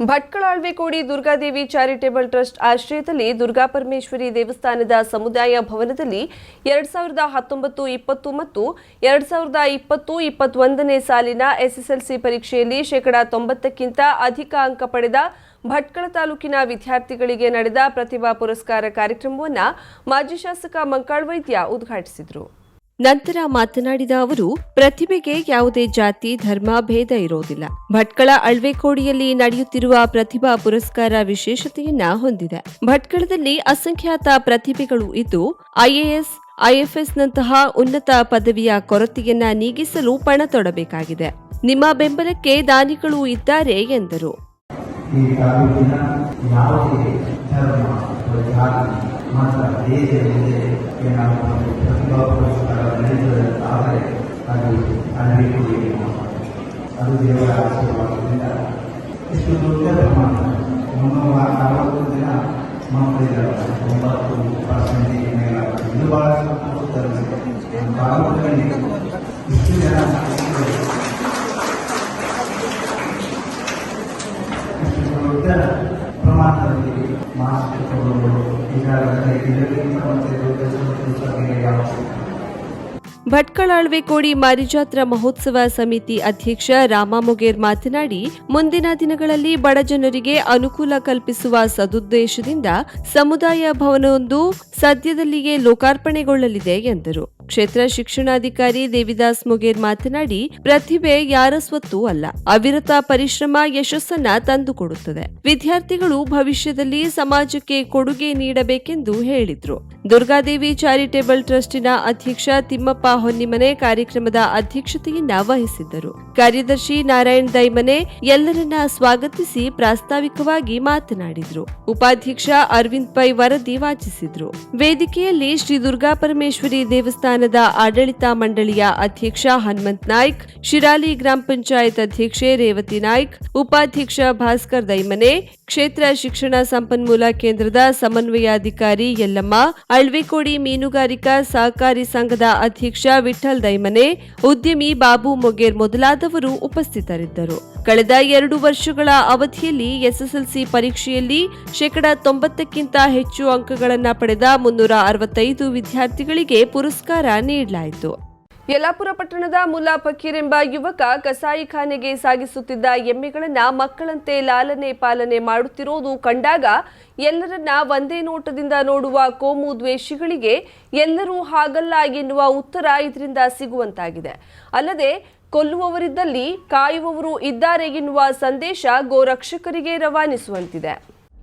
Bhatkal Alvekodi Durgadevi charitable trust ಆಶ್ರಯದಲ್ಲಿ ದುರ್ಗಾಪರಮೇಶ್ವರಿ ದೇವಸ್ಥಾನದ ಸಮುದಾಯ ಭವನದಲ್ಲಿ ಎರಡ್ ಸಾವಿರದ ಹತ್ತೊಂಬತ್ತು, ಇಪ್ಪತ್ತು ಮತ್ತು ಎರಡ್ ಸಾವಿರದ ಇಪ್ಪತ್ತು, ಇಪ್ಪತ್ತೊಂದನೇ ಸಾಲಿನ ಎಸ್ಎಸ್ಎಲ್ಸಿ ಪರೀಕ್ಷೆಯಲ್ಲಿ ಶೇಕಡಾ ತೊಂಬತ್ತಕ್ಕಿಂತ ಅಧಿಕ ಅಂಕ ಪಡೆದ ಭಟ್ಕಳ ತಾಲೂಕಿನ ವಿದ್ಯಾರ್ಥಿಗಳಿಗೆ ನಡೆದ ಪ್ರತಿಭಾ ಪುರಸ್ಕಾರ ಕಾರ್ಯಕ್ರಮವನ್ನು ಮಾಜಿ ಶಾಸಕ ಮಂಕಾಳ್ ವೈದ್ಯ ಉದ್ಘಾಟಿಸಿದರು. ನಂತರ ಮಾತನಾಡಿದ ಅವರು, ಪ್ರತಿಭೆಗೆ ಯಾವುದೇ ಜಾತಿ, ಧರ್ಮ, ಭೇದ ಇರೋದಿಲ್ಲ. ಭಟ್ಕಳ ಅಳ್ವೆಕೋಡಿಯಲ್ಲಿ ನಡೆಯುತ್ತಿರುವ ಪ್ರತಿಭಾ ಪುರಸ್ಕಾರ ವಿಶೇಷತೆಯನ್ನ ಹೊಂದಿದೆ. ಭಟ್ಕಳದಲ್ಲಿ ಅಸಂಖ್ಯಾತ ಪ್ರತಿಭೆಗಳು ಇದ್ದು, ಐಎಎಸ್, ಐಎಫ್ಎಸ್ನಂತಹ ಉನ್ನತ ಪದವಿಯ ಕೊರತೆಯನ್ನ ನೀಗಿಸಲು ಪಣ ತೊಡಬೇಕಾಗಿದೆ. ನಿಮ್ಮ ಬೆಂಬಲಕ್ಕೆ ದಾನಿಗಳು ಇದ್ದಾರೆ ಎಂದರು. ಈ ತಾಲೂಕಿನ ಯಾವುದೇ ಧರ್ಮ ಅಥವಾ ಜಾತಿ ಮತ ದೇಶ ಇಲ್ಲದೆ ಏನಾದರೂ ಒಂದು ಪ್ರತಿಭಾ ಪುರಸ್ಕಾರ ನಡೆಸಬೇಕಾದರೆ ಅದು ಅನ್ವೇಷಣೆಗೆ ಮಾತ್ರ. ಅದು ದೇವರ ಆಶೀರ್ವಾದದಿಂದ ಇಷ್ಟು ದೊಡ್ಡ ಪ್ರಮಾಣ ಮುನ್ನೂರ ಅರವತ್ತು ದಿನ ಮಕ್ಕಳಿದ್ದಾರೆ ಒಂಬತ್ತು ಪರ್ಸೆಂಟೇಜ್ ಮೇಲಾಗ್ತದೆ ಇದು ಬಹಳ ಸಂತೋಷ ತಾಲೂಕಿನಲ್ಲಿ ಇಷ್ಟು ಜನ ಈಗಾಗಲೇ ಇದಕ್ಕಿಂತ ಭಟ್ಕಳ ಅಳ್ವೆಕೋಡಿ ಮಾರಿಜಾತ್ರಾ ಮಹೋತ್ಸವ ಸಮಿತಿ ಅಧ್ಯಕ್ಷ ರಾಮ ಮೊಗೇರ್ ಮಾತನಾಡಿ, ಮುಂದಿನ ದಿನಗಳಲ್ಲಿ ಬಡ ಜನರಿಗೆ ಅನುಕೂಲ ಕಲ್ಪಿಸುವ ಸದುದ್ದೇಶದಿಂದ ಸಮುದಾಯ ಭವನವೊಂದು ಸದ್ಯದಲ್ಲಿಯೇ ಲೋಕಾರ್ಪಣೆಗೊಳ್ಳಲಿದೆ ಎಂದರು. ಕ್ಷೇತ್ರ ಶಿಕ್ಷಣಾಧಿಕಾರಿ ದೇವಿದಾಸ್ ಮುಗೇರ್ ಮಾತನಾಡಿ, ಪ್ರತಿಭೆ ಯಾರ ಸ್ವತ್ತು ಅಲ್ಲ, ಅವಿರತ ಪರಿಶ್ರಮ ಯಶಸ್ಸನ್ನ ತಂದುಕೊಡುತ್ತದೆ. ವಿದ್ಯಾರ್ಥಿಗಳು ಭವಿಷ್ಯದಲ್ಲಿ ಸಮಾಜಕ್ಕೆ ಕೊಡುಗೆ ನೀಡಬೇಕೆಂದು ಹೇಳಿದ್ರು. ದುರ್ಗಾದೇವಿ ಚಾರಿಟೇಬಲ್ ಟ್ರಸ್ಟಿನ ಅಧ್ಯಕ್ಷ ತಿಮ್ಮಪ್ಪ ಹೊನ್ನಿಮನೆ ಕಾರ್ಯಕ್ರಮದ ಅಧ್ಯಕ್ಷತೆಯನ್ನ ವಹಿಸಿದ್ದರು. ಕಾರ್ಯದರ್ಶಿ ನಾರಾಯಣ್ ದೈಮನೆ ಎಲ್ಲರನ್ನ ಸ್ವಾಗತಿಸಿ ಪ್ರಾಸ್ತಾವಿಕವಾಗಿ ಮಾತನಾಡಿದರು. ಉಪಾಧ್ಯಕ್ಷ ಅರವಿಂದ್ ಪೈ ವರದಿ ವಾಚಿಸಿದ್ರು. ವೇದಿಕೆಯಲ್ಲಿ ಶ್ರೀ ದುರ್ಗಾ ಪರಮೇಶ್ವರಿ ದೇವಸ್ಥಾನದ ಆಡಳಿತ ಮಂಡಳಿಯ ಅಧ್ಯಕ್ಷ ಹನುಮಂತ್ ನಾಯ್ಕ್, ಶಿರಾಲಿ ಗ್ರಾಮ ಪಂಚಾಯತ್ ಅಧ್ಯಕ್ಷೆ ರೇವತಿ ನಾಯ್ಕ್, ಉಪಾಧ್ಯಕ್ಷ ಭಾಸ್ಕರ್ ದೈಮನೆ, ಕ್ಷೇತ್ರ ಶಿಕ್ಷಣ ಸಂಪನ್ಮೂಲ ಕೇಂದ್ರದ ಸಮನ್ವಯಾಧಿಕಾರಿ ಯಲ್ಲಮ್ಮ ಅಳ್ವೆಕೋಡಿ ಮೀನುಗಾರಿಕಾ ಸಹಕಾರಿ ಸಂಘದ ಅಧ್ಯಕ್ಷ ವಿಠಲ್ ದೈಮನೆ, ಉದ್ಯಮಿ ಬಾಬು ಮೊಗೇರ್ ಮೊದಲಾದವರು ಉಪಸ್ಥಿತರಿದ್ದರು. ಕಳೆದ ಎರಡು ವರ್ಷಗಳ ಅವಧಿಯಲ್ಲಿ ಎಸ್ಎಸ್ಎಲ್ಸಿ ಪರೀಕ್ಷೆಯಲ್ಲಿ ಶೇಕಡಾ ತೊಂಬತ್ತಕ್ಕಿಂತ ಹೆಚ್ಚು ಅಂಕಗಳನ್ನು ಪಡೆದ ಮುನ್ನೂರ ಅರವತ್ತೈದು ವಿದ್ಯಾರ್ಥಿಗಳಿಗೆ ಪುರಸ್ಕಾರ ನೀಡಲಾಯಿತು. ಯಲ್ಲಾಪುರ ಪಟ್ಟಣದ ಮುಲ್ಲಾ ಫಕೀರ್ ಎಂಬ ಯುವಕ ಕಸಾಯಿಖಾನೆಗೆ ಸಾಗಿಸುತ್ತಿದ್ದ ಎಮ್ಮೆಗಳನ್ನ ಮಕ್ಕಳಂತೆ ಲಾಲನೆ ಪಾಲನೆ ಮಾಡುತ್ತಿರೋದು ಕಂಡಾಗ ಎಲ್ಲರನ್ನ ಒಂದೇ ನೋಟದಿಂದ ನೋಡುವ ಕೋಮು ದ್ವೇಷಿಗಳಿಗೆ ಎಲ್ಲರೂ ಹಾಗಲ್ಲ ಎನ್ನುವ ಉತ್ತರ ಇದರಿಂದ ಸಿಗುವಂತಾಗಿದೆ. ಅಲ್ಲದೆ ಕೊಲ್ಲುವವರಿದ್ದಲ್ಲಿ ಕಾಯುವವರು ಇದ್ದಾರೆ ಎನ್ನುವ ಸಂದೇಶ ಗೋರಕ್ಷಕರಿಗೆ ರವಾನಿಸುವಂತಿದೆ.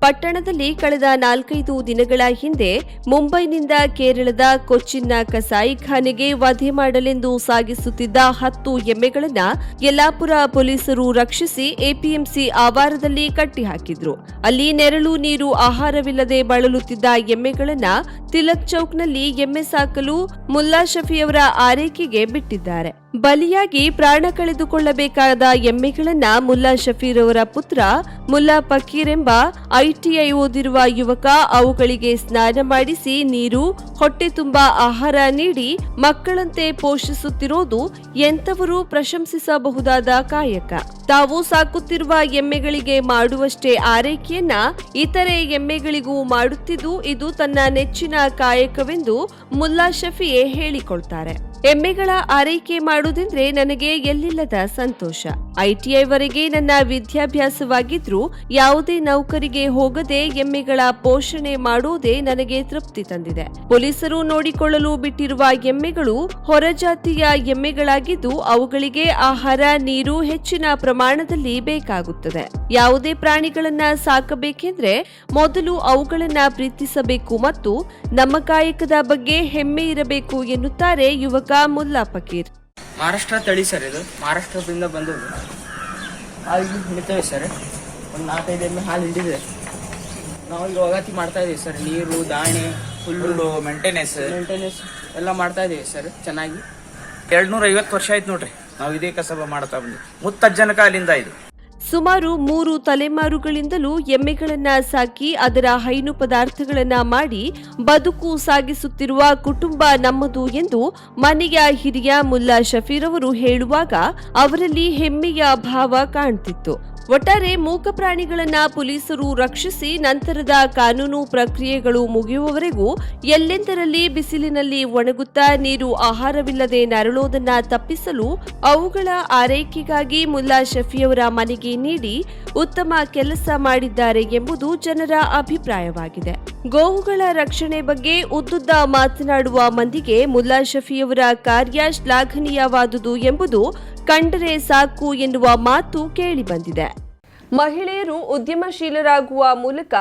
ಪಟ್ಟಣದಲ್ಲಿ ಕಳೆದ ನಾಲ್ಕೈದು ದಿನಗಳ ಹಿಂದೆ ಮುಂಬೈನಿಂದ ಕೇರಳದ ಕೊಚ್ಚಿನ್ನ ಕಸಾಯಿಖಾನೆಗೆ ವಧೆ ಮಾಡಲೆಂದು ಸಾಗಿಸುತ್ತಿದ್ದ ಹತ್ತು ಎಮ್ಮೆಗಳನ್ನು ಯಲ್ಲಾಪುರ ಪೊಲೀಸರು ರಕ್ಷಿಸಿ ಎಪಿಎಂಸಿ ಆವಾರದಲ್ಲಿ ಕಟ್ಟಿಹಾಕಿದ್ರು. ಅಲ್ಲಿ ನೆರಳು ನೀರು ಆಹಾರವಿಲ್ಲದೆ ಬಳಲುತ್ತಿದ್ದ ಎಮ್ಮೆಗಳನ್ನು ತಿಲಕ್ ಚೌಕ್ನಲ್ಲಿ ಎಮ್ಮೆ ಸಾಕಲು ಮುಲ್ಲಾ ಶಫಿಯವರ ಆರೈಕೆಗೆ ಬಿಟ್ಟಿದ್ದಾರೆ. ಬಲಿಯಾಗಿ ಪ್ರಾಣ ಕಳೆದುಕೊಳ್ಳಬೇಕಾದ ಎಮ್ಮೆಗಳನ್ನ ಮುಲ್ಲಾ ಶಫೀರ್ ಅವರ ಪುತ್ರ ಮುಲ್ಲಾ ಫಕೀರ್ ಎಂಬ ಐಟಿಐ ಓದಿರುವ ಯುವಕ ಅವುಗಳಿಗೆ ಸ್ನಾನ ಮಾಡಿಸಿ ನೀರು, ಹೊಟ್ಟೆ ತುಂಬಾ ಆಹಾರ ನೀಡಿ ಮಕ್ಕಳಂತೆ ಪೋಷಿಸುತ್ತಿರೋದು ಎಂಥವರು ಪ್ರಶಂಸಿಸಬಹುದಾದ ಕಾಯಕ. ತಾವು ಸಾಕುತ್ತಿರುವ ಎಮ್ಮೆಗಳಿಗೆ ಮಾಡುವಷ್ಟೇ ಆರೈಕೆಯನ್ನ ಇತರೆ ಎಮ್ಮೆಗಳಿಗೂ ಮಾಡುತ್ತಿದ್ದು ಇದು ತನ್ನ ನೆಚ್ಚಿನ ಕಾಯಕವೆಂದು ಮುಲ್ಲಾ ಶಫಿಯೇ ಹೇಳಿಕೊಳ್ತಾರೆ. ಎಮ್ಮೆಗಳ ಆರೈಕೆ ಮಾಡುವುದೆಂದ್ರೆ ನನಗೆ ಎಲ್ಲಿಲ್ಲದ ಸಂತೋಷ. ಐಟಿಐ ವರೆಗೆ ನನ್ನ ವಿದ್ಯಾಭ್ಯಾಸವಾಗಿದ್ರೂ ಯಾವುದೇ ನೌಕರಿಗೆ ಹೋಗದೆ ಎಮ್ಮೆಗಳ ಪೋಷಣೆ ಮಾಡುವುದೇ ನನಗೆ ತೃಪ್ತಿ ತಂದಿದೆ. ಪೊಲೀಸರು ನೋಡಿಕೊಳ್ಳಲು ಬಿಟ್ಟಿರುವ ಎಮ್ಮೆಗಳು ಹೊರಜಾತಿಯ ಎಮ್ಮೆಗಳಾಗಿದ್ದು ಅವುಗಳಿಗೆ ಆಹಾರ, ನೀರು ಹೆಚ್ಚಿನ ಪ್ರಮಾಣದಲ್ಲಿ ಬೇಕಾಗುತ್ತದೆ. ಯಾವುದೇ ಪ್ರಾಣಿಗಳನ್ನ ಸಾಕಬೇಕೆಂದ್ರೆ ಮೊದಲು ಅವುಗಳನ್ನ ಪ್ರೀತಿಸಬೇಕು ಮತ್ತು ನಮ್ಮ ಕಾಯಕದ ಬಗ್ಗೆ ಹೆಮ್ಮೆ ಇರಬೇಕು ಎನ್ನುತ್ತಾರೆ ಯುವಕ ಮುಲ್ಲಾ ಫಕೀರ್. ಮಹಾರಾಷ್ಟ್ರ ತಳಿ ಸರ್ ಇದು. ಮಹಾರಾಷ್ಟ್ರದಿಂದ ಬಂದು ಹಾಲು ಹಿಡಿತೇವೆ ಸರ್. ಒಂದು ನಾಲ್ಕೈದು ಎಮ್ಮೆ ಹಾಲು ಹಿಡಿದೆ ನಾವು ಈಗ ಒಗಾತಿ ಮಾಡ್ತಾ ಇದೀವಿ ಸರ್. ನೀರು ದಾಣೆ ಹುಲ್ಲು ಮೇಂಟೆನೆನ್ಸ್ ಮೇಂಟೆನೆನ್ಸ್ ಎಲ್ಲ ಮಾಡ್ತಾ ಇದೀವಿ ಸರ್. ಚೆನ್ನಾಗಿ. ಎರಡ್ನೂರ ಐವತ್ತು ವರ್ಷ ಆಯ್ತು ನೋಡ್ರಿ. ನಾವು ಇದೇ ಕಸಬ ಮಾಡ್ತಾ ಬಂದ್ವಿ. ಮುತ್ತಜ್ಜನ ಕಾಲಿಂದ ಇದು. ಸುಮಾರು ಮೂರು ತಲೆಮಾರುಗಳಿಂದಲೂ ಎಮ್ಮೆಗಳನ್ನ ಸಾಕಿ ಅದರ ಹೈನು ಪದಾರ್ಥಗಳನ್ನ ಮಾಡಿ ಬದುಕು ಸಾಗಿಸುತ್ತಿರುವ ಕುಟುಂಬ ನಮ್ಮದು ಎಂದು ಮನೆಯ ಹಿರಿಯ ಮುಲ್ಲಾ ಶಫೀರ್ ಅವರು ಹೇಳುವಾಗ ಅವರಲ್ಲಿ ಹೆಮ್ಮೆಯ ಭಾವ ಕಾಣ್ತಿತ್ತು. ಒಟ್ಟಾರೆ ಮೂಕ ಪ್ರಾಣಿಗಳನ್ನ ಪೊಲೀಸರು ರಕ್ಷಿಸಿ ನಂತರದ ಕಾನೂನು ಪ್ರಕ್ರಿಯೆಗಳು ಮುಗಿಯುವವರೆಗೂ ಎಲ್ಲೆಂದರಲ್ಲಿ ಬಿಸಿಲಿನಲ್ಲಿ ಒಣಗುತ್ತಾ ನೀರು ಆಹಾರವಿಲ್ಲದೆ ನರಳೋದನ್ನ ತಪ್ಪಿಸಲು ಅವುಗಳ ಆರೈಕೆಗಾಗಿ ಮುಲ್ಲಾ ಶಫಿಯವರ ಮನೆಗೆ ನೀಡಿ ಉತ್ತಮ ಕೆಲಸ ಮಾಡಿದ್ದಾರೆ ಎಂಬುದು ಜನರ ಅಭಿಪ್ರಾಯವಾಗಿದೆ. ಗೋವುಗಳ ರಕ್ಷಣೆ ಬಗ್ಗೆ ಉದ್ದುದ್ದ ಮಾತನಾಡುವ ಮಂದಿಗೆ ಮುಲ್ಲಾ ಶಫಿಯವರ ಕಾರ್ಯ ಶ್ಲಾಘನೀಯವಾದುದು ಎಂಬುದು ಕಂಡರೆ ಸಾಕು ಎನ್ನುವ ಮಾತು ಕೇಳಿಬಂದಿದೆ ಮಹಿಳೆಯರು ಉದ್ಯಮಶೀಲರಾಗುವ ಮೂಲಕ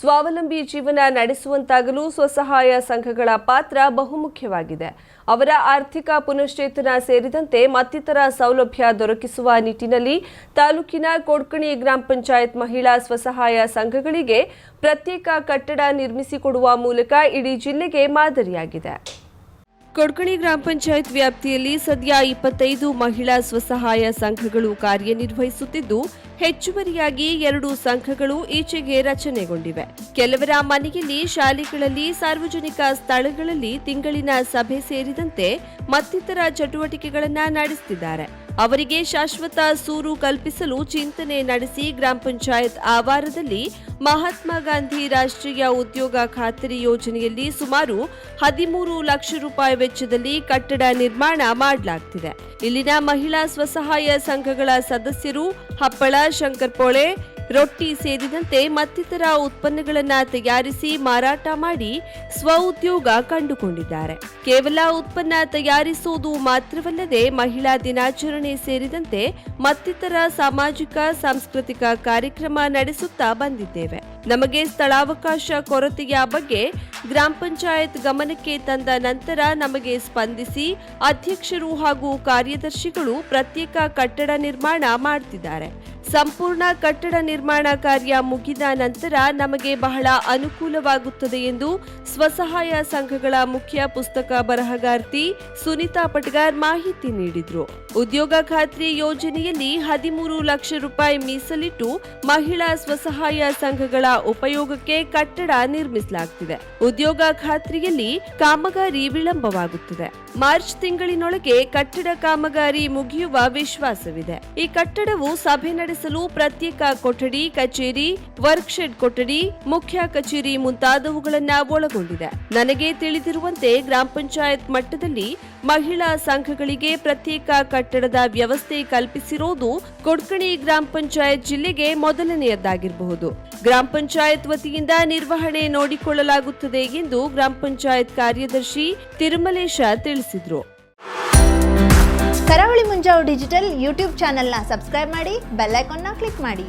ಸ್ವಾವಲಂಬಿ ಜೀವನ ನಡೆಸುವಂತಾಗಲು ಸ್ವಸಹಾಯ ಸಂಘಗಳ ಪಾತ್ರ ಬಹುಮುಖ್ಯವಾಗಿದೆ. ಅವರ ಆರ್ಥಿಕ ಪುನಶ್ಚೇತನ ಸೇರಿದಂತೆ ಮತ್ತಿತರ ಸೌಲಭ್ಯ ದೊರಕಿಸುವ ನಿಟ್ಟಿನಲ್ಲಿ ತಾಲೂಕಿನ ಕೊಡ್ಕಣಿ ಗ್ರಾಮ ಪಂಚಾಯತ್ ಮಹಿಳಾ ಸ್ವಸಹಾಯ ಸಂಘಗಳಿಗೆ ಪ್ರತ್ಯೇಕ ಕಟ್ಟಡ ನಿರ್ಮಿಸಿಕೊಡುವ ಮೂಲಕ ಇಡೀ ಜಿಲ್ಲೆಗೆ ಮಾದರಿಯಾಗಿದೆ. ಕೊಡ್ಕಣಿ ಗ್ರಾಮ ಪಂಚಾಯತ್ ವ್ಯಾಪ್ತಿಯಲ್ಲಿ ಸದ್ಯ ಇಪ್ಪತ್ತೈದು ಮಹಿಳಾ ಸ್ವಸಹಾಯ ಸಂಘಗಳು ಕಾರ್ಯನಿರ್ವಹಿಸುತ್ತಿದ್ದು, ಹೆಚ್ಚುವರಿಯಾಗಿ ಎರಡು ಸಂಘಗಳು ಈಚೆಗೆ ರಚನೆಗೊಂಡಿವೆ. ಕೆಲವರ ಮನೆಯಲ್ಲಿ ಶಾಲೆಗಳಲ್ಲಿ ಸಾರ್ವಜನಿಕ ಸ್ಥಳಗಳಲ್ಲಿ ತಿಂಗಳಿನ ಸಭೆ ಸೇರಿದಂತೆ ಮತ್ತಿತರ ಚಟುವಟಿಕೆಗಳನ್ನು ನಡೆಸುತ್ತಿದ್ದಾರೆ ಅವರಿಗೆ ಶಾಶ್ವತ ಸೂರು ಕಲ್ಪಿಸಲು ಚಿಂತನೆ ನಡೆಸಿ ಗ್ರಾಮ ಪಂಚಾಯತ್ ಆವಾರದಲ್ಲಿ ಮಹಾತ್ಮ ಗಾಂಧಿ ರಾಷ್ಟ್ರೀಯ ಉದ್ಯೋಗ ಖಾತರಿ ಯೋಜನೆಯಲ್ಲಿ ಸುಮಾರು ಹದಿಮೂರು ಲಕ್ಷ ರೂಪಾಯಿ ವೆಚ್ಚದಲ್ಲಿ ಕಟ್ಟಡ ನಿರ್ಮಾಣ ಮಾಡಲಾಗ್ತಿದೆ. ಇಲ್ಲಿನ ಮಹಿಳಾ ಸ್ವಸಹಾಯ ಸಂಘಗಳ ಸದಸ್ಯರು ಹಪ್ಪಳ ಶಂಕರ್ಪೋಳೆ ರೊಟ್ಟಿ ಸೇರಿದಂತೆ ಮತ್ತಿತರ ಉತ್ಪನ್ನಗಳನ್ನು ತಯಾರಿಸಿ ಮಾರಾಟ ಮಾಡಿ ಸ್ವಉದ್ಯೋಗ ಕಂಡುಕೊಂಡಿದ್ದಾರೆ. ಕೇವಲ ಉತ್ಪನ್ನ ತಯಾರಿಸುವುದು ಮಾತ್ರವಲ್ಲದೆ ಮಹಿಳಾ ದಿನಾಚರಣೆ ಸೇರಿದಂತೆ ಮತ್ತಿತರ ಸಾಮಾಜಿಕ, ಸಾಂಸ್ಕೃತಿಕ ಕಾರ್ಯಕ್ರಮ ನಡೆಸುತ್ತಾ ಬಂದಿದ್ದೇವೆ. ನಮಗೆ ಸ್ಥಳಾವಕಾಶ ಕೊರತೆಯ ಬಗ್ಗೆ ಗ್ರಾಮ ಪಂಚಾಯತ್ ಗಮನಕ್ಕೆ ತಂದ ನಂತರ ನಮಗೆ ಸ್ಪಂದಿಸಿ ಅಧ್ಯಕ್ಷರು ಹಾಗೂ ಕಾರ್ಯದರ್ಶಿಗಳು ಪ್ರತ್ಯೇಕ ಕಟ್ಟಡ ನಿರ್ಮಾಣ ಮಾಡ್ತಿದ್ದಾರೆ. ಸಂಪೂರ್ಣ ಕಟ್ಟಡ ನಿರ್ಮಾಣ ಕಾರ್ಯ ಮುಗಿದ ನಂತರ ನಮಗೆ ಬಹಳ ಅನುಕೂಲವಾಗುತ್ತದೆ ಎಂದು ಸ್ವಸಹಾಯ ಸಂಘಗಳ ಮುಖ್ಯ ಪುಸ್ತಕ ಬರಹಗಾರ್ತಿ ಸುನೀತಾ ಪಟ್ಗಾರ್ ಮಾಹಿತಿ ನೀಡಿದ್ರು. ಉದ್ಯೋಗ ಖಾತ್ರಿ ಯೋಜನೆಯಲ್ಲಿ ಹದಿಮೂರು ಲಕ್ಷ ರೂಪಾಯಿ ಮೀಸಲಿಟ್ಟು ಮಹಿಳಾ ಸ್ವಸಹಾಯ ಸಂಘಗಳ ಉಪಯೋಗಕ್ಕೆ ಕಟ್ಟಡ ನಿರ್ಮಿಸಲಾಗುತ್ತಿದೆ ಉದ್ಯೋಗ ಖಾತ್ರಿಯಲ್ಲಿ ಕಾಮಗಾರಿ ವಿಳಂಬವಾಗುತ್ತಿದೆ. ಮಾರ್ಚ್ ತಿಂಗಳಿನೊಳಗೆ ಕಟ್ಟಡ ಕಾಮಗಾರಿ ಮುಗಿಯುವ ವಿಶ್ವಾಸವಿದೆ. ಈ ಕಟ್ಟಡವು ಸಭೆ ನಡೆಸಲು ಪ್ರತ್ಯೇಕ ಕೊಠಡಿ, ಕಚೇರಿ, ವರ್ಕ್ಶೆಡ್ ಕೊಠಡಿ, ಮುಖ್ಯ ಕಚೇರಿ ಮುಂತಾದವುಗಳನ್ನ ಒಳಗೊಂಡಿದೆ. ನನಗೆ ತಿಳಿದಿರುವಂತೆ ಗ್ರಾಮ ಪಂಚಾಯತ್ ಮಟ್ಟದಲ್ಲಿ ಮಹಿಳಾ ಸಂಘಗಳಿಗೆ ಪ್ರತ್ಯೇಕ ಕಟ್ಟಡದ ವ್ಯವಸ್ಥೆ ಕಲ್ಪಿಸಿರೋದು ಕೊಡ್ಕಣಿ ಗ್ರಾಮ ಪಂಚಾಯತ್ ಜಿಲ್ಲೆಗೆ ಮೊದಲನೆಯದ್ದಾಗಿರಬಹುದು. ಗ್ರಾಮ ಪಂಚಾಯತ್ ವತಿಯಿಂದ ನಿರ್ವಹಣೆ ನೋಡಿಕೊಳ್ಳಲಾಗುತ್ತದೆ ಎಂದು ಗ್ರಾಮ ಪಂಚಾಯತ್ ಕಾರ್ಯದರ್ಶಿ ತಿರುಮಲೇಶ ತಿಳಿಸಿದರು. ಕರಾವಳಿ ಮುಂಜಾವು ಡಿಜಿಟಲ್ ಯೂಟ್ಯೂಬ್ ಚಾನೆಲ್ನ ಸಬ್ಸ್ಕ್ರೈಬ್ ಮಾಡಿ, ಬೆಲ್ ಐಕಾನ್ನ ಕ್ಲಿಕ್ ಮಾಡಿ.